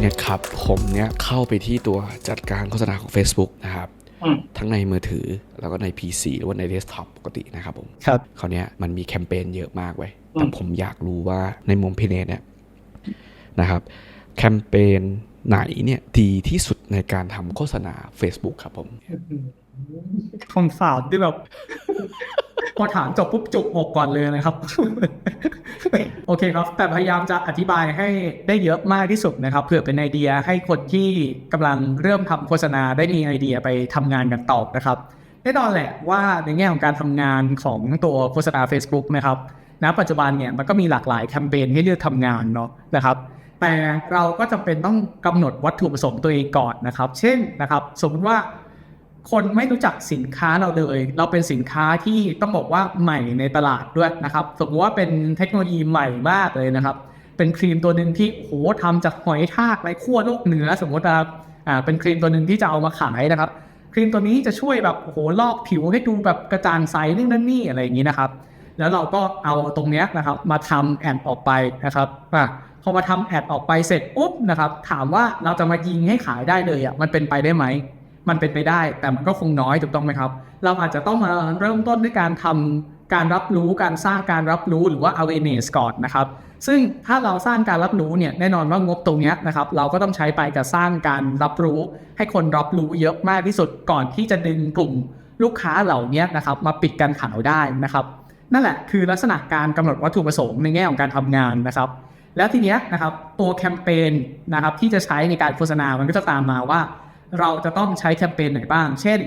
พี่เน็ตครับ ผมเนี่ยเข้าไปที่ตัวจัดการโฆษณาของ Facebook นะครับอืมทั้งในมือถือแล้วก็ใน PC หรือว่าในเดสก์ท็อปปกตินะครับผมครับคราวเนี้ยมันมีแคมเปญเยอะมากเว้ยอืมแต่ผมอยากรู้ว่าในมุมพี่เนทเนี่ยนะครับแคมเปญไหนเนี่ยดีที่สุดในการทำโฆษณา Facebook ครับผมคำสาบที่แบบ พอถามจบปุ๊บจุกอกก่อนเลยนะครับ โอเคครับ แต่พยายามจะอธิบายให้ได้เยอะมากที่สุดนะครับเผื่อเป็นไอเดียให้คนที่กำลังเริ่มทำโฆษณาได้มีไอเดียไปทำงานกันต่อนะครับแน่นอนแหละว่าในแง่ของการทำงานของตัวโฆษณา Facebook นะครับณปัจจุบันเนี่ยมันก็มีหลากหลายแคมเปญให้เลือกทำงานเนาะนะครับ แต่เราก็จำเป็นต้องกำหนดวัตถุประสงค์ตัวเองก่อนนะครับ เช่นนะครับ สมมติว่า คนไม่รู้จักสินค้าเราเลย เราเป็นสินค้าที่ต้องบอกว่าใหม่ในตลาดด้วยนะครับ สมมติว่าเป็นเทคโนโลยีใหม่มากเลยนะครับ เป็นครีมตัวหนึ่งที่โหทำจากหอยทากไรขั้วโลกเหนือ สมมติว่าอ่าเป็นครีมตัวหนึ่งที่จะเอามาขายนะครับ ครีมตัวนี้จะช่วยแบบโหลอกผิวให้ดูแบบกระจ่างใสนี่นั่นนี่อะไรอย่างนี้นะครับ แล้วเราก็เอาตรงเนี้ยนะครับ มาทำแอดออกไปนะครับอะพอมาทำแอดออกไปเสร็จปุ๊บนะครับ ถามว่าเราจะมายิงให้ขายได้เลยอะมันเป็นไปได้ไหม มันเป็นไปได้แต่มันก็คงน้อยถูกต้องไหมครับ เราอาจจะต้องมาเริ่มต้นด้วยการทำการรับรู้การสร้างการรับรู้หรือว่า awareness ก่อนนะครับ ซึ่งถ้าเราสร้างการรับรู้เนี่ยแน่นอนว่างบตรงนี้นะครับ เราก็ต้องใช้ไปกับสร้างการรับรู้ ให้คนรับรู้เยอะมากที่สุดก่อนที่จะดึงกลุ่มลูกค้าเหล่านี้นะครับ มาปิดการขายได้นะครับ นั่นแหละคือลักษณะการกำหนดวัตถุประสงค์ในแง่ของการทำงานนะครับ แล้วทีเนี้ยนะครับตัวแคมเปญนะครับที่จะใช้ในการโฆษณามันก็จะตามมาว่า เราจะต้องใช้แคมเปญไหนบ้าง เช่น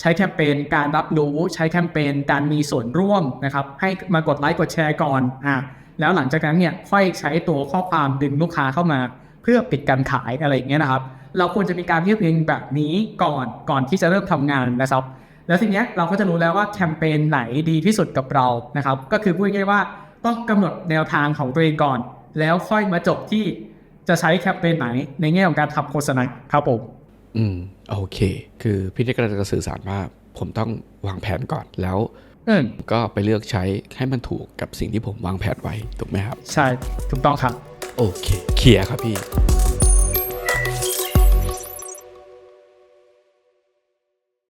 ใช้แคมเปญการรับรู้ใช้แคมเปญการมีส่วนร่วมนะครับ ให้มากดไลค์กดแชร์ก่อนอะแล้วหลังจากนั้นเนี่ยค่อยใช้ตัวข้อความดึงลูกค้าเข้ามา เพื่อปิดการขายอะไรอย่างเงี้ยนะครับ เราควรจะมีการเรียบเรียงแบบนี้ก่อนก่อนที่จะเริ่มทำงานนะครับ แล้วทีเนี้ยเราก็จะรู้แล้วว่าแคมเปญไหนดีที่สุดกับเรานะครับ ก็คือพูดง่ายๆว่าต้องกำหนดแนวทางของตัวเองก่อน แล้วค่อยมาจบที่จะใช้แคมเปญไหนในแง่ของการทำโฆษณาครับผม อืมโอเค คือพี่เน็ตกำลังจะสื่อสารว่าผมต้องวางแผนก่อนแล้วอืมก็ไปเลือกใช้ให้มันถูกกับสิ่งที่ผมวางแผนไว้ถูกไหมครับ ใช่ถูกต้องครับ โอเคเคลียร์ครับพี่